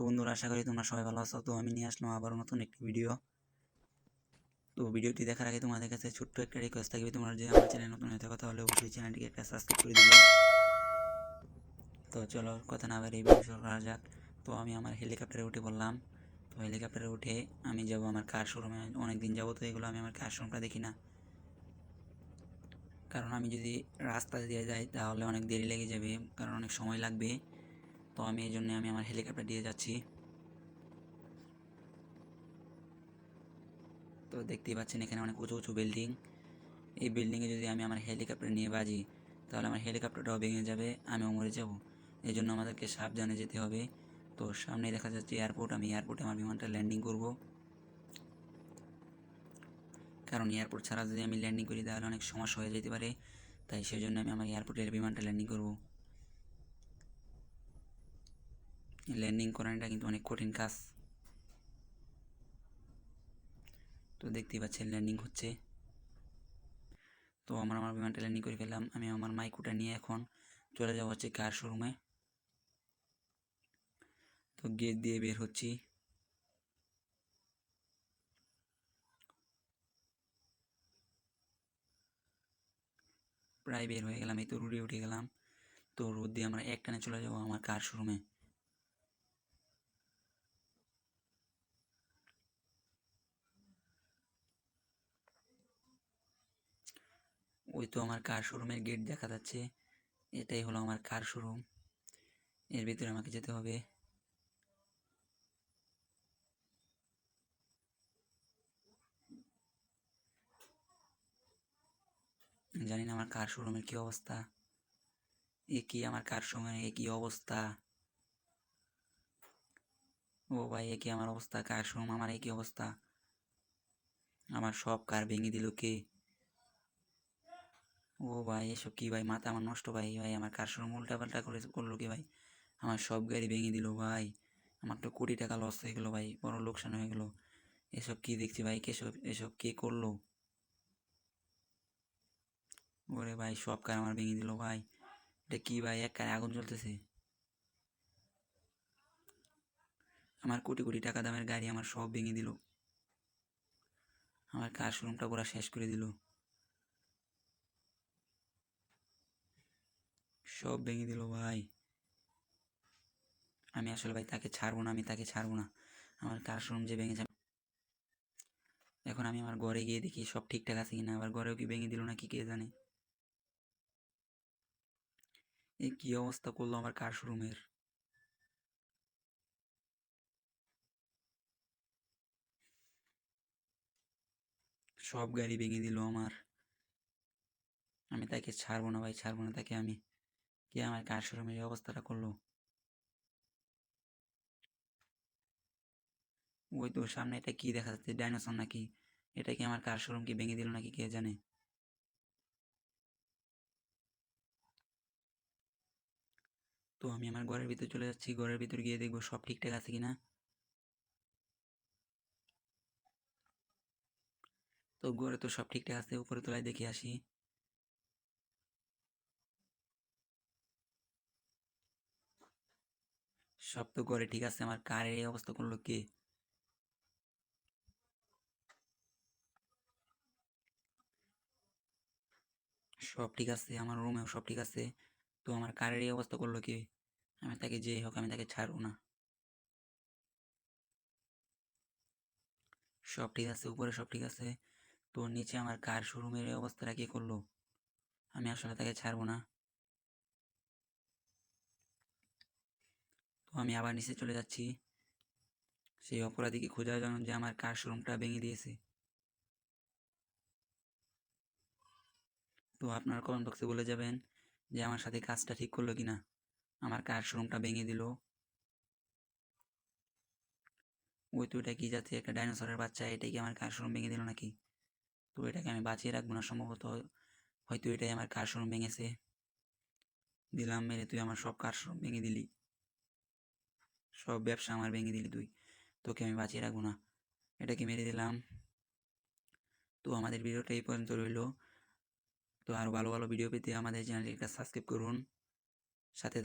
তো বন্ধুরা, আশা করি তোমরা সবাই ভালো আছো। তো আমি নিয়ে আসলাম আবারও নতুন একটি ভিডিও। তো ভিডিওটি দেখার আগে তোমাদের কাছে ছোট্ট একটা রিকোয়েস্ট থাকবে। তোমরা যদি আমার চ্যানেল নতুন হয়ে থাকো, তাহলে অবশ্যই চ্যানেলটিকে একটা সাবস্ক্রাইব করে দিবে। তো চলো, কথা না বাড়ি ভিডিও করা যাক। তো আমি আমার হেলিকপ্টারে উঠে বললাম তো হেলিকপ্টারে উঠে আমি যাব আমার কার শোরুমে অনেক দিন যাব তো এগুলো আমি আমার কার শোরুমটা দেখি না। কারণ আমি যদি রাস্তা দিয়ে যাই, তাহলে অনেক দেরি লেগে যাবে, কারণ অনেক সময় লাগবে। তো আমি এই জন্য আমি আমার হেলিকপ্টার দিয়ে যাচ্ছি। তো দেখতেই পাচ্ছেন এখানে অনেক উঁচু উঁচু বিল্ডিং। এই বিল্ডিংয়ে যদি আমি আমার হেলিকপ্টার নিয়ে বাজি, তাহলে আমার হেলিকপ্টারটাও ভেঙে যাবে, আমিও মরে যাব। এই জন্য আমাদেরকে সাবধানে যেতে হবে। তো সামনে দেখা যাচ্ছে এয়ারপোর্ট, আমি এয়ারপোর্টে আমার বিমানটা ল্যান্ডিং করব। কারণ এয়ারপোর্ট ছাড়া যদি আমি ল্যান্ডিং করি, তাহলে অনেক সমস্যা হয়ে যেতে পারে। তাই সেই জন্য আমি আমার এয়ারপোর্টের বিমানটা ল্যান্ডিং করব। ল্যান্ডিং করানোটা কিন্তু অনেক কঠিন কাজ তো দেখতেই পাচ্ছেন ল্যান্ডিং হচ্ছে তো আমরা আমার বিমানটা ল্যান্ডিং করে ফেললাম আমি আমার মাইকুটা নিয়ে এখন চলে যাব হচ্ছে কার শোরুমে তো গেট দিয়ে বের হচ্ছি প্রায় বের হয়ে গেলাম এই তো রোডে উঠে গেলাম তো রোদ দিয়ে আমরা একটানে চলে যাব আমার কার শোরুমে ওই তো আমার কার শোরুমের গেট দেখা যাচ্ছে। এটাই হলো আমার কার শোরুম এর ভিতরে আমাকে যেতে হবে। জানি না আমার কার শোরুমের কী অবস্থা। এ কি আমার কার শোরুমের এ অবস্থা? ও ভাই, এ কি আমার অবস্থা? কার শোরুম আমার এ অবস্থা? আমার সব কার ভেঙে দিল কে? ও ভাই, এসব কি ভাই? মাথা আমার নষ্ট ভাই ভাই আমার কার শোরুম উল্টা পাল্টা করে করল কি ভাই? আমার সব গাড়ি ভেঙে দিল ভাই। আমার তো কোটি টাকা লস হয়ে গেলো ভাই, বড় লোকসান হয়ে গেলো। এসব কি দেখছি ভাই? কেসব, এসব কে করল? ওরে ভাই, সব কার আমার ভেঙে দিল ভাই। এটা কি ভাই? এক কারে আগুন জ্বলতেছে। আমার কোটি কোটি টাকা দামের গাড়ি আমার সব ভেঙে দিল। আমার কার শোরুমটা পুরো শেষ করে দিল। সব ভেঙে দিল ভাই। আমি আসলে ভাই তাকে ছাড়বো না, আমি তাকে ছাড়বো না। আমার কার শোরুম যে ভেঙে যাবে। এখন আমি আমার ঘরে গিয়ে দেখি সব ঠিকঠাক আছে কিনা, আবার ঘরেও কি ভেঙে দিল না কি কে জানে। এই কি অবস্থা করল আমার কার শোরুমের সব গাড়ি ভেঙে দিল আমার। আমি তাকে ছাড়বো না ভাই, ছাড়বো না তাকে আমি। কে আমার কার শোরুমের এই অবস্থাটা করল? ওই তো সামনে এটা কি দেখা যাচ্ছে, ডাইনোসর নাকি? এটা কি আমার কার শোরুম কি ভেঙে দিল নাকি কে জানে? তো আমি আমার ঘরের ভিতর চলে যাচ্ছি, ঘরের ভিতর গিয়ে দেখব সব ঠিকঠাক আছে কিনা। তো ঘরে তো সব ঠিকঠাক আছে উপরে তোলায় দেখে আসি। সব তো ঘরে ঠিক আছে, আমার কারের এই অবস্থা করল কে? সব ঠিক আছে, আমার রুমেও সব ঠিক আছে, তো আমার কারের এই অবস্থা করল কি? আমি তাকে যেই হোক, আমি তাকে ছাড়বো না। সব ঠিক আছে, উপরে সব ঠিক আছে, তো নিচে আমার কার শোরুমের এই অবস্থাটা কে করল? আমি আসলে তাকে ছাড়বো না। আমি আবার নিচে চলে যাচ্ছি। সেই অপরাধীকে খোঁজার জন্য যে আমার কার শোরুমটা ভেঙে দিয়েছে। তো আপনার কমেন্ট বক্সে বলে যাবেন যে আমার সাথে কাজটা ঠিক করল কি না আমার কার শোরুমটা ভেঙে দিল। ওই তো এটা কি যাচ্ছে? একটা ডাইনোসরের বাচ্চা এটাই কি আমার কার শোরুম ভেঙে দিল নাকি? তো এটাকে আমি বাঁচিয়ে রাখব না, সম্ভবত হয়তো এটাই আমার কার শোরুম ভেঙেছে। দিলাম মেরে তুই আমার সব কার শোরুম ভেঙে দিলি। সব ব্যবসা আমার ভেঙে দিলি তুই। তোকে আমি বাঁচিয়ে রাখব না। এটাকে মেরে দিলাম। তো আমাদের ভিডিওটা এই পর্যন্ত রইল। তো আরও ভালো ভালো ভিডিও পেতে আমাদের চ্যানেলটা সাবস্ক্রাইব করুন। সাথে